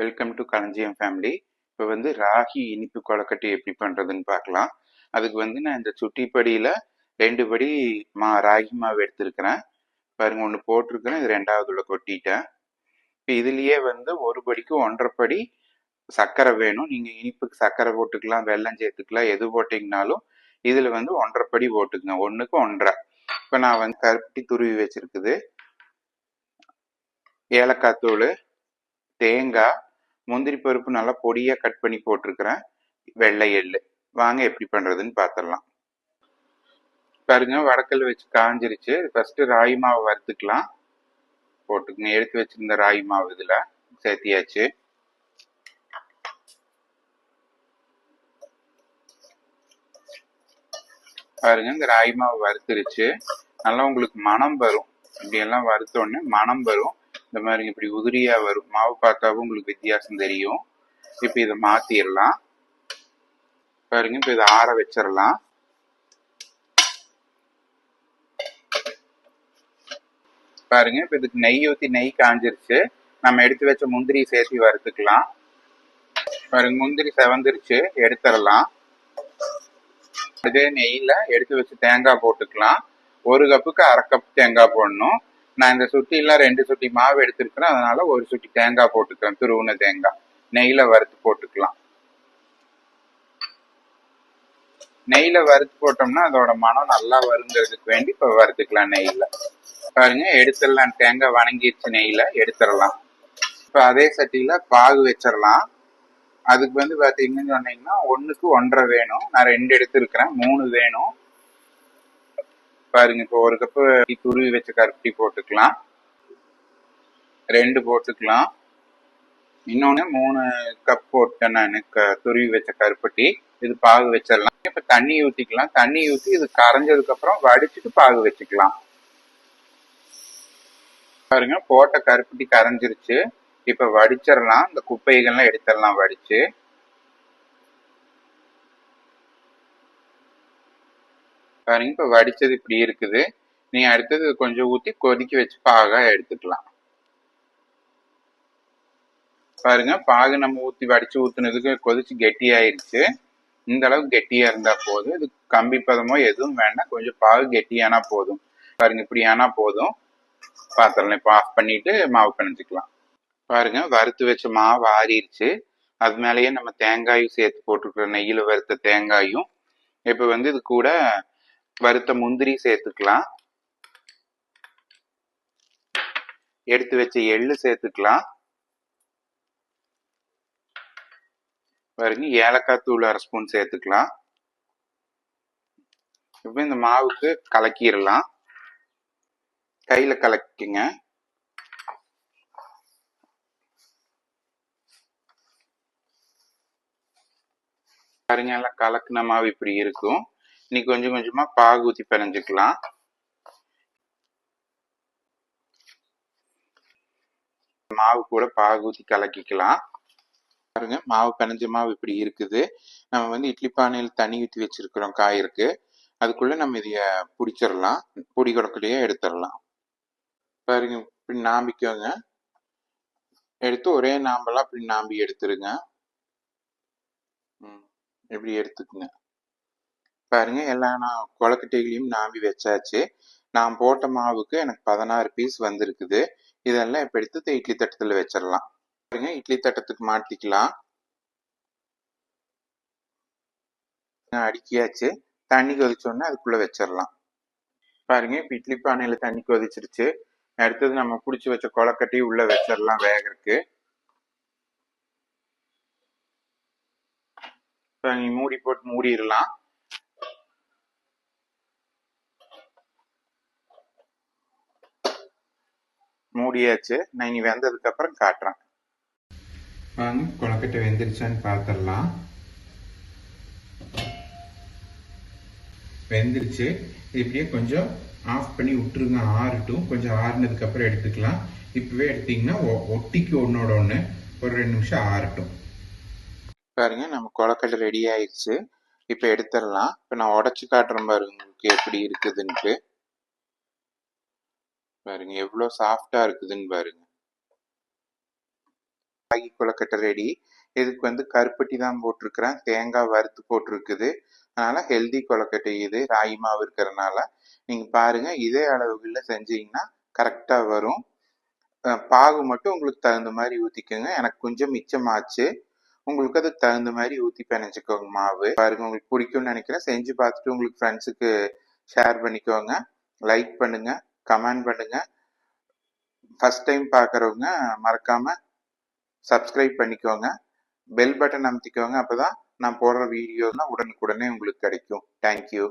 Welcome to களஞ்சியம் family இப்போ வந்து ராகி இனிப்பு கொழக்கட்டி எப்படி பண்ணுறதுன்னு பார்க்கலாம். அதுக்கு வந்து நான் இந்த சுட்டிப்படியில் ரெண்டு படி மா ராகி மாவு எடுத்திருக்கிறேன். பாருங்க ஒன்று போட்டிருக்கிறேன் இது ரெண்டாவதுல கொட்டிட்டேன். இப்போ இதுலேயே வந்து ஒரு படிக்கு ஒன்றரை படி சர்க்கரை வேணும். நீங்கள் இனிப்புக்கு சர்க்கரை போட்டுக்கலாம் வெல்லம் சேர்த்துக்கலாம் எது போட்டிங்கனாலும் இதில் வந்து ஒன்றரை படி போட்டுக்கங்க. ஒன்றுக்கு ஒன்றரை. இப்போ நான் வந்து கருப்பட்டி துருவி வச்சுருக்குது. ஏலக்காய் தூள் தேங்காய் முந்திரி பருப்பு நல்லா பொடியாக கட் பண்ணி போட்டிருக்கிறேன். வெள்ளை எள்ளு. வாங்க எப்படி பண்ணுறதுன்னு பார்த்துடலாம் பாருங்க வடக்கல் வச்சு காஞ்சிருச்சு. ஃபஸ்ட்டு ராகி மாவை வறுத்துக்கலாம். போட்டுக்கணும் எடுத்து வச்சிருந்த ராகி மாவு இதில் சேர்த்தியாச்சு. பாருங்க இந்த ராகி மாவு வறுத்துருச்சு. நல்லா உங்களுக்கு மனம் வரும். இப்படியெல்லாம் வறுத்தோடனே மனம் வரும். இந்த மாதிரி இப்படி உதிரியா வரும். மாவு பார்த்தாவும் உங்களுக்கு வித்தியாசம் தெரியும். இப்போ இதை மாத்திரலாம். பாருங்க இப்போ இதை ஆற வச்சிடலாம் பாருங்க இப்போ இதுக்கு நெய் ஊற்றி நெய் காஞ்சிருச்சு. நம்ம எடுத்து வச்ச முந்திரி சேர்த்து வறுத்துக்கலாம். பாருங்க முந்திரி செவந்துருச்சு. எடுத்துடலாம் அதே நெய்யில் எடுத்து வச்சு தேங்காய் போட்டுக்கலாம். ஒரு கப்புக்கு அரை கப் தேங்காய் போடணும். நான் இந்த சுட்டிலாம் ரெண்டு சுட்டி மாவு எடுத்திருக்கிறேன் அதனால ஒரு சுட்டி தேங்காய் போட்டுக்கிறேன் துருவுன தேங்காய். நெய்யில வறுத்து போட்டுக்கலாம். நெய்ல வறுத்து போட்டோம்னா அதோட மனம் நல்லா வருங்கிறதுக்கு வேண்டி இப்போ வறுத்துக்கலாம் நெய்யில. பாருங்க எடுத்துடலாம். தேங்காய் வணங்கிடுச்சு நெய்யில எடுத்துடலாம். இப்போ அதே சட்டியில பாகு வச்சிடலாம். அதுக்கு வந்து பார்த்தீங்கன்னு சொன்னீங்கன்னா ஒன்றுக்கு ஒன்றரை வேணும். நான் ரெண்டு எடுத்துருக்கிறேன் மூணு வேணும். பாருங்க இப்போ ஒரு கப்பு துருவி வச்ச கருப்பட்டி போட்டுக்கலாம். ரெண்டு போட்டுக்கலாம். இன்னொன்று மூணு கப் போட்டேன் நான் க- துருவி வச்ச கருப்பட்டி. இது பாகு வச்சிடலாம். இப்போ தண்ணி ஊற்றிக்கலாம் தண்ணி ஊற்றி இது கரைஞ்சதுக்கு அப்புறம் வடிச்சிட்டு பாகு வச்சுக்கலாம். பாருங்க போட்ட கருப்பட்டி கரைஞ்சிருச்சு. இப்போ வடிச்சிடலாம். இந்த குப்பைகள்லாம் எடுத்துடலாம் வடிச்சு. பாருங்க இப்போ வடித்தது இப்படி இருக்குது. நீ அடுத்தது கொஞ்சம் ஊற்றி கொதிக்க வச்சு பாகாக எடுத்துக்கலாம். பாருங்க பாகு நம்ம ஊற்றி வடித்து ஊற்றுனதுக்கு கொதிச்சு கெட்டியாயிருச்சு. இந்த அளவுக்கு கெட்டியா இருந்தா போதும். இது கம்பி பதமோ எதுவும் வேண்டாம் கொஞ்சம் பாகு கெட்டியானா போதும். பாருங்க இப்படி போதும். பாத்திரம் இப்போ ஆஃப் பண்ணிட்டு மாவு பிணைஞ்சிக்கலாம். பாருங்க வறுத்து வச்ச மாவு ஆறிடுச்சு அது மேலேயே நம்ம தேங்காயும் சேர்த்து போட்டுருக்குற நெய்யில் வறுத்த தேங்காயும். இப்போ வந்து இது கூட வறுத்த முந்திரி சேர்த்துக்கலாம். எடுத்து வச்ச எள்ளு சேர்த்துக்கலாம். பாருங்க ஏலக்காய் தூள் அரை ஸ்பூன் சேர்த்துக்கலாம். இப்போ இந்த மாவுக்கு கலக்கிடலாம். கையில் கலக்கிங்க. பாருங்க எல்லாம் கலக்குன மாவு இப்படி இருக்கும். நீ கொஞ்சம் கொஞ்சமாக பாகு ஊற்றி பிணைஞ்சிக்கலாம் மாவு கூட பாகு ஊற்றி கலக்கிக்கலாம். பாருங்க மாவு பிணைஞ்ச மாவு இப்படி இருக்குது. நம்ம வந்து இட்லி பானையில் தண்ணி ஊற்றி வச்சிருக்கிறோம் காய் இருக்கு அதுக்குள்ள நம்ம இதைய பிடிச்சிடலாம். பொடி குடக்குள்ளேயே எடுத்துடலாம். பாருங்க இப்படி நாம்பிக்கோங்க. எடுத்து ஒரே நாம்பெல்லாம் இப்படி நாம்பி எடுத்துருங்க. ம் இப்படி எடுத்துக்குங்க. பாருங்க எல்லா நான் கொழக்கட்டைகளையும் நாம்பி வச்சாச்சு. நான் போட்ட மாவுக்கு எனக்கு பதினாறு பீஸ் வந்திருக்குது. இதெல்லாம் இப்போ எடுத்து இட்லி தட்டத்தில் வச்சிடலாம் பாருங்க இட்லி தட்டத்துக்கு மாட்டிக்கலாம் அடுக்கியாச்சு. தண்ணி கொதிச்சோடனே அதுக்குள்ளே வச்சிடலாம் பாருங்க இப்போ இட்லி பானையில் தண்ணி கொதிச்சிருச்சு. அடுத்தது நம்ம பிடிச்சி வச்ச கொழக்கட்டையும் உள்ளே வச்சிடலாம் வேகறதுக்கு. இப்போ நீ மூடி போட்டு மூடிடலாம் மூடியாச்சு. நான் இனி வெந்ததுக்கு அப்புறம் காட்டுறேன். வாங்க கொழக்கட்டை வெந்துருச்சான்னு பார்த்துடலாம் வெந்துருச்சு. இப்படியே கொஞ்சம் ஆஃப் பண்ணி விட்டுருங்க. ஆறட்டும். கொஞ்சம் ஆறுனதுக்கு அப்புறம் எடுத்துக்கலாம். இப்பவே எடுத்தீங்கன்னா ஒட்டிக்கு ஒன்னோட ஒன்று ஒரு ரெண்டு நிமிஷம் ஆறட்டும். பாருங்க நம்ம கொழக்கட்டை ரெடி ஆயிடுச்சு இப்போ எடுத்துடலாம். இப்போ நான் உடச்சி காட்டுறேன் பாருங்க உங்களுக்கு எப்படி இருக்குதுன்ட்டு. பாருங்க. எவ்வளோ சாஃப்டா இருக்குதுன்னு பாருங்க. ராகி கொலக்கட்டை ரெடி இதுக்கு வந்து கருப்பட்டி தான் போட்டிருக்கிறேன். தேங்காய் வறுத்து போட்டிருக்குது. அதனால ஹெல்தி கொலக்கட்டை இது ராகி மாவு இருக்கிறனால நீங்க பாருங்க. இதே அளவுகளில் செஞ்சீங்கன்னா கரெக்டாக வரும். பாகு மட்டும் உங்களுக்கு தகுந்த மாதிரி ஊற்றிக்கோங்க எனக்கு கொஞ்சம் மிச்சமாச்சு. உங்களுக்கு அதுக்கு தகுந்த மாதிரி ஊற்றி பிணைஞ்சிக்கோங்க மாவு. பாருங்க உங்களுக்கு பிடிக்கும்னு நினைக்கிறேன். செஞ்சு பார்த்துட்டு உங்களுக்கு ஃப்ரெண்ட்ஸுக்கு ஷேர் பண்ணிக்கோங்க. லைக் பண்ணுங்கள் கமெண்ட் பண்ணுங்க. ஃபஸ்ட் டைம் பார்க்குறவங்க மறக்காம சப்ஸ்கிரைப் பண்ணிக்கோங்க. பெல் பட்டன் அமுத்திக்குவோங்க அப்போ தான் நான் போடுற வீடியோலாம் உடனுக்குடனே உங்களுக்கு கிடைக்கும். தேங்க்யூ